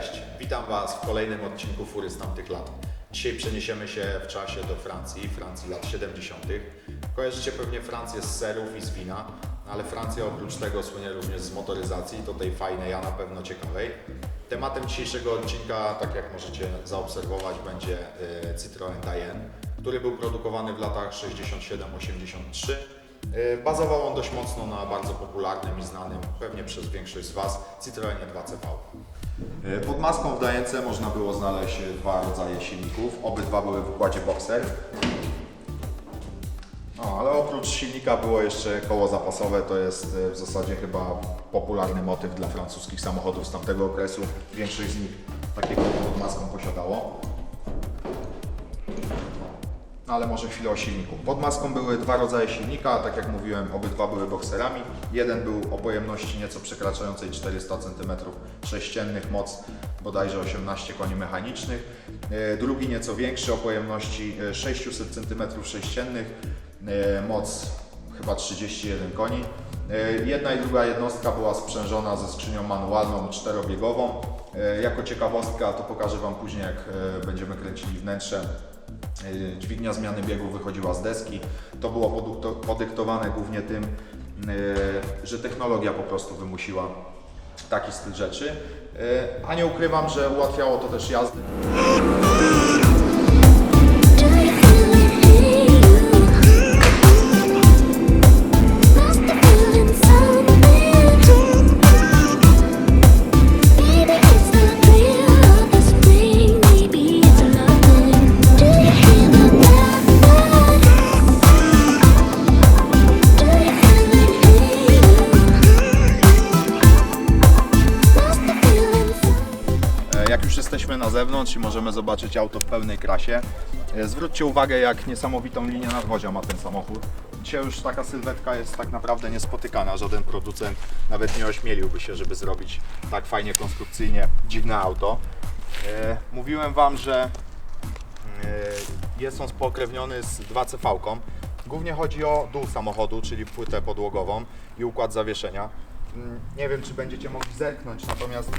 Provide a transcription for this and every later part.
Cześć, witam Was w kolejnym odcinku Fury z tamtych lat. Dzisiaj przeniesiemy się w czasie do Francji, Francji lat 70. Kojarzycie pewnie Francję z serów i z wina, ale Francja oprócz tego słynie również z motoryzacji, to tej fajnej, a na pewno ciekawej. Tematem dzisiejszego odcinka, tak jak możecie zaobserwować, będzie e, Citroën Cayenne, który był produkowany w latach 67-83. E, Bazował on dość mocno na bardzo popularnym i znanym, pewnie przez większość z Was, Citroenie 2CV. E, Pod maską w Dajence można było znaleźć dwa rodzaje silników. Obydwa były w układzie Boxer. No, ale oprócz silnika było jeszcze koło zapasowe, to jest e, w zasadzie chyba popularny motyw dla francuskich samochodów z tamtego okresu. Większość z nich takie koło pod maską posiadało. No ale może chwilę o silniku. Pod maską były dwa rodzaje silnika, tak jak mówiłem, obydwa były bokserami. Jeden był o pojemności nieco przekraczającej 400 cm3, moc bodajże 18 koni mechanicznych. E, Drugi nieco większy o pojemności e, 600 cm3, moc chyba 31 koni. E, Jedna i druga jednostka była sprzężona ze skrzynią manualną czterobiegową. E, Jako ciekawostka to pokażę Wam później, jak będziemy kręcili wnętrze. E, Dźwignia zmiany biegu wychodziła z deski. To było podyktowane głównie tym, e, że technologia po prostu wymusiła taki styl rzeczy. E, A nie ukrywam, że ułatwiało to też jazdę. Zewnątrz i możemy zobaczyć auto w pełnej krasie, e, zwróćcie uwagę, jak niesamowitą linię nadwozia ma ten samochód. Dzisiaj już taka sylwetka jest tak naprawdę niespotykana. Żaden producent nawet nie ośmieliłby się, żeby zrobić tak fajnie konstrukcyjnie dziwne auto. E, Mówiłem Wam, że e, jest on spokrewniony z 2CV-ką. Głównie chodzi o dół samochodu, czyli płytę podłogową i układ zawieszenia. Mm, Nie wiem, czy będziecie mogli zerknąć, natomiast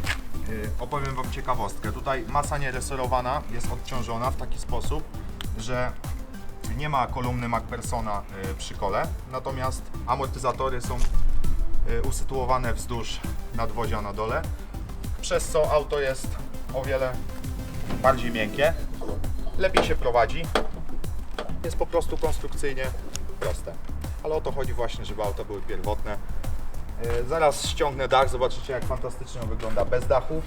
opowiem Wam ciekawostkę. Tutaj masa nieresorowana jest odciążona w taki sposób, że nie ma kolumny MacPhersona y, przy kole, natomiast amortyzatory są y, usytuowane wzdłuż nadwozia na dole, przez co auto jest o wiele bardziej miękkie, lepiej się prowadzi, jest po prostu konstrukcyjnie proste. Ale o to chodzi właśnie, żeby auta były pierwotne. Yy, Zaraz ściągnę dach, zobaczycie jak fantastycznie on wygląda bez dachu.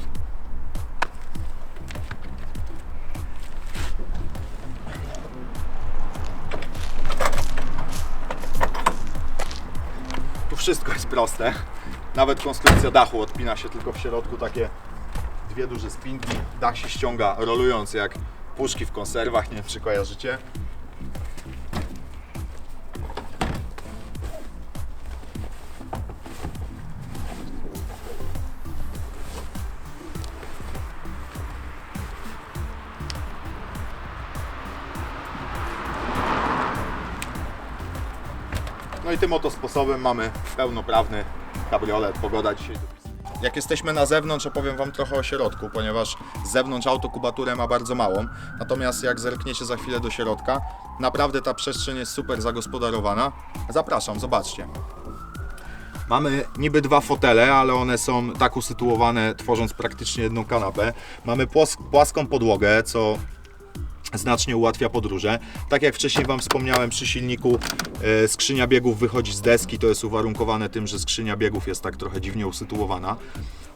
Tu wszystko jest proste. Nawet konstrukcja dachu odpina się tylko w środku takie dwie duże spinki. Dach się ściąga rolując jak puszki w konserwach, nie wiem czy kojarzycie. No i tym oto sposobem mamy pełnoprawny kabriolet. Pogoda dzisiaj. Jak jesteśmy na zewnątrz, opowiem Wam trochę o środku, ponieważ z zewnątrz auto kubaturę ma bardzo małą. Natomiast jak zerkniecie za chwilę do środka, naprawdę ta przestrzeń jest super zagospodarowana. Zapraszam, zobaczcie. Mamy niby dwa fotele, ale one są tak usytuowane, tworząc praktycznie jedną kanapę. Mamy płas płaską podłogę, co znacznie ułatwia podróże. Tak jak wcześniej Wam wspomniałem, przy silniku e, skrzynia biegów wychodzi z deski. To jest uwarunkowane tym, że skrzynia biegów jest tak trochę dziwnie usytuowana.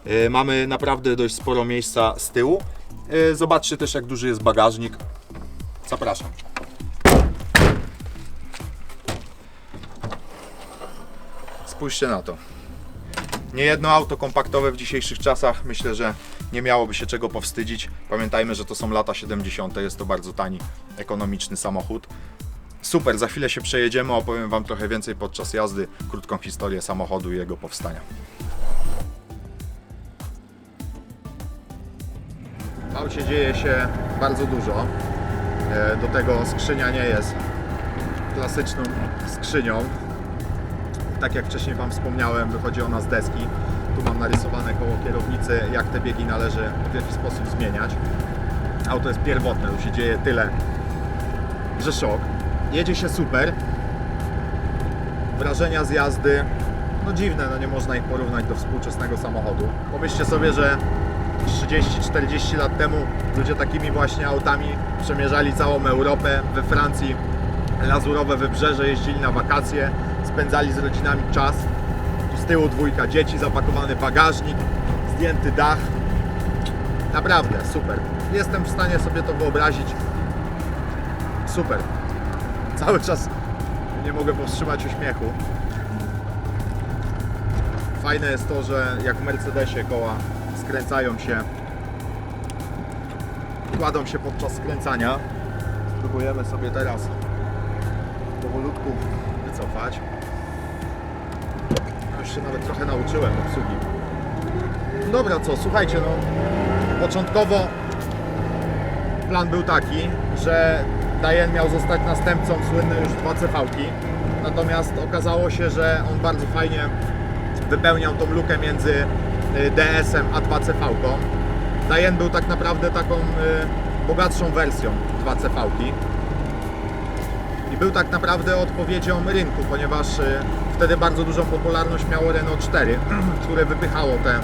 E, Mamy naprawdę dość sporo miejsca z tyłu. E, Zobaczcie też, jak duży jest bagażnik. Zapraszam. Spójrzcie na to. Niejedno auto kompaktowe w dzisiejszych czasach myślę, że nie miałoby się czego powstydzić. Pamiętajmy, że to są lata 70. Jest to bardzo tani, ekonomiczny samochód. Super, za chwilę się przejedziemy, opowiem Wam trochę więcej podczas jazdy, krótką historię samochodu i jego powstania. W aucie dzieje się bardzo dużo. E, Do tego skrzynia nie jest klasyczną skrzynią. Tak jak wcześniej Wam wspomniałem, wychodzi ona z deski. Tu mam narysowane koło kierownicy, jak te biegi należy w jaki sposób zmieniać. Auto jest pierwotne, tu się dzieje tyle, że szok. Jedzie się super. Wrażenia z jazdy, no dziwne, no nie można ich porównać do współczesnego samochodu. Pomyślcie sobie, że 30-40 lat temu ludzie takimi właśnie autami przemierzali całą Europę. We Francji lazurowe wybrzeże, jeździli na wakacje, spędzali z rodzinami czas. Tu z tyłu dwójka dzieci, zapakowany bagażnik, zdjęty dach. Naprawdę, super. Jestem w stanie sobie to wyobrazić. Super. Cały czas nie mogę powstrzymać uśmiechu. Fajne jest to, że jak w Mercedesie koła skręcają się, kładą się podczas skręcania. Próbujemy sobie teraz powolutku wycofać. Już się nawet trochę nauczyłem obsługi. Dobra, co, słuchajcie, no początkowo plan był taki, że Dajen miał zostać następcą słynnej już 2CV-ki. Natomiast okazało się, że on bardzo fajnie wypełniał tą lukę między y, DS-em a 2CV-ką. Dajen był tak naprawdę taką y, bogatszą wersją 2CV-ki. I był tak naprawdę odpowiedzią rynku, ponieważ y, wtedy bardzo dużą popularność miało Renault 4, które wypychało te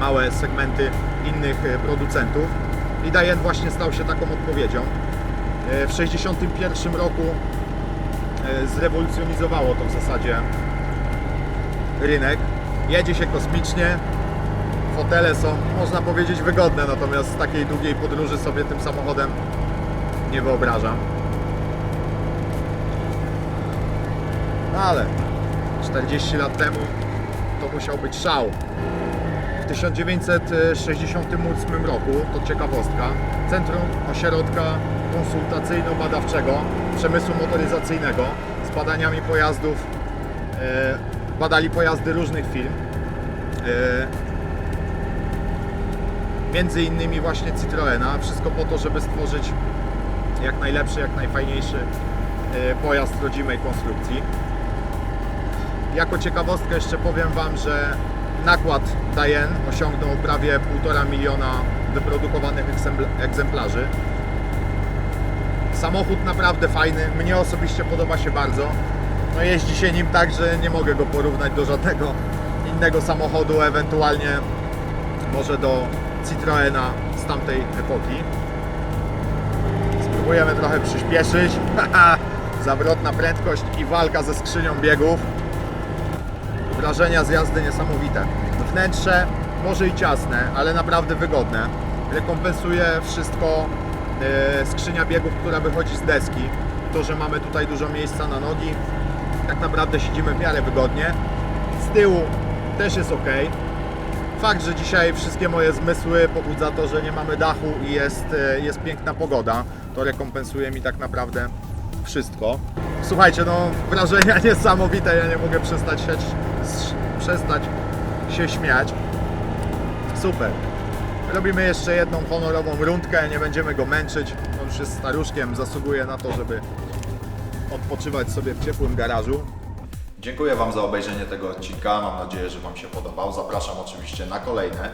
małe segmenty innych y, producentów. I Dajen właśnie stał się taką odpowiedzią. Y, W 1961 roku zrewolucjonizowało to w zasadzie rynek. Jedzie się kosmicznie, fotele są, można powiedzieć, wygodne, natomiast takiej długiej podróży sobie tym samochodem nie wyobrażam. No ale 40 lat temu to musiał być szał. W 1968 roku, to ciekawostka, Centrum Ośrodka Konsultacyjno-Badawczego Przemysłu Motoryzacyjnego z badaniami pojazdów, e, badali pojazdy różnych firm. E, między innymi właśnie Citroena. Wszystko po to, żeby stworzyć jak najlepszy, jak najfajniejszy e, pojazd rodzimej konstrukcji. Jako ciekawostkę jeszcze powiem Wam, że nakład Dayen osiągnął prawie 1,5 miliona wyprodukowanych egzempl- egzemplarzy. Samochód naprawdę fajny, mnie osobiście podoba się bardzo. No jeździ się nim tak, że nie mogę go porównać do żadnego innego samochodu, ewentualnie może do Citroena z tamtej epoki. Spróbujemy trochę przyspieszyć. Zawrotna prędkość i walka ze skrzynią biegów. Wrażenia z jazdy niesamowite. Wnętrze może i ciasne, ale naprawdę wygodne. Rekompensuje wszystko e, skrzynia biegów, która wychodzi z deski. To, że mamy tutaj dużo miejsca na nogi, tak naprawdę siedzimy w miarę wygodnie. Z tyłu też jest ok. Fakt, że dzisiaj wszystkie moje zmysły pobudza to, że nie mamy dachu i jest, e, jest piękna pogoda, to rekompensuje mi tak naprawdę wszystko. Słuchajcie, no wrażenia niesamowite, ja nie mogę przestać się, przestać się śmiać. Super. Robimy jeszcze jedną honorową rundkę, nie będziemy go męczyć. On już jest staruszkiem, zasługuje na to, żeby odpoczywać sobie w ciepłym garażu. Dziękuję Wam za obejrzenie tego odcinka. Mam nadzieję, że Wam się podobał. Zapraszam oczywiście na kolejne.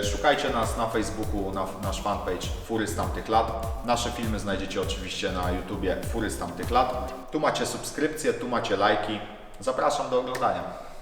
E, Szukajcie nas na Facebooku, na nasz fanpage Fury z tamtych lat. Nasze filmy znajdziecie oczywiście na YouTubie Fury z tamtych lat. Tu macie subskrypcje, tu macie lajki. Zapraszam do oglądania.